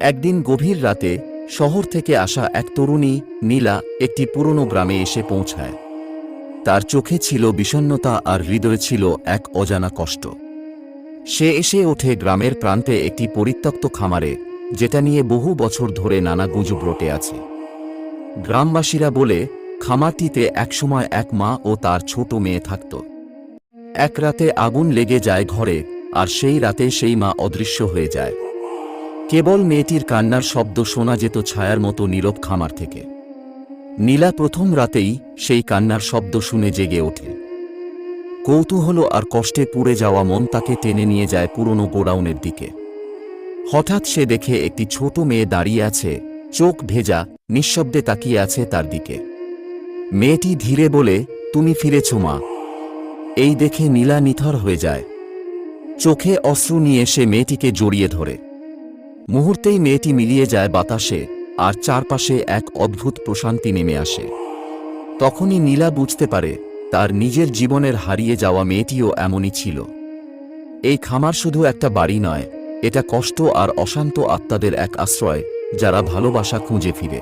একদিন গভীর রাতে শহর থেকে আসা এক তরুণী নীলা একটি পুরনো গ্রামে এসে পৌঁছায়। তার চোখে ছিল বিষণ্ণতা আর হৃদয়ে ছিল এক অজানা কষ্ট। সে এসে ওঠে গ্রামের প্রান্তে একটি পরিত্যক্ত খামারে, যেটা নিয়ে বহু বছর ধরে নানা গুজব রটে আছে। গ্রামবাসীরা বলে, খামারটিতে একসময় এক মা ও তার ছোট মেয়ে থাকত। এক রাতে আগুন লেগে যায় ঘরে, আর সেই রাতে সেই মা অদৃশ্য হয়ে যায়। কেবল মেয়েটির কান্নার শব্দ শোনা যেত ছায়ার মতো নীরব খামার থেকে। নীলা প্রথম রাতেই সেই কান্নার শব্দ শুনে জেগে ওঠে। কৌতূহল আর কষ্টে পুড়ে যাওয়া মন তাকে টেনে নিয়ে যায় পুরনো গোডাউনের দিকে। হঠাৎ সে দেখে একটি ছোট মেয়ে দাঁড়িয়ে আছে, চোখ ভেজা, নিঃশব্দে তাকিয়ে আছে তার দিকে। মেয়েটি ধীরে বলে, তুমি ফিরেছ মা। এই দেখে নীলা নিথর হয়ে যায়। চোখে অশ্রু নিয়ে সে মেয়েটিকে জড়িয়ে ধরে। মুহূর্তেই মেয়েটি মিলিয়ে যায় বাতাসে, আর চারপাশে এক অদ্ভুত প্রশান্তি নেমে আসে। তখনই নীলা বুঝতে পারে, তার নিজের জীবনের হারিয়ে যাওয়া মেয়েটিও এমনই ছিল। এই খামার শুধু একটা বাড়ি নয়, এটা কষ্ট আর অশান্ত আত্মাদের এক আশ্রয়, যারা ভালোবাসা খুঁজে ফিরে।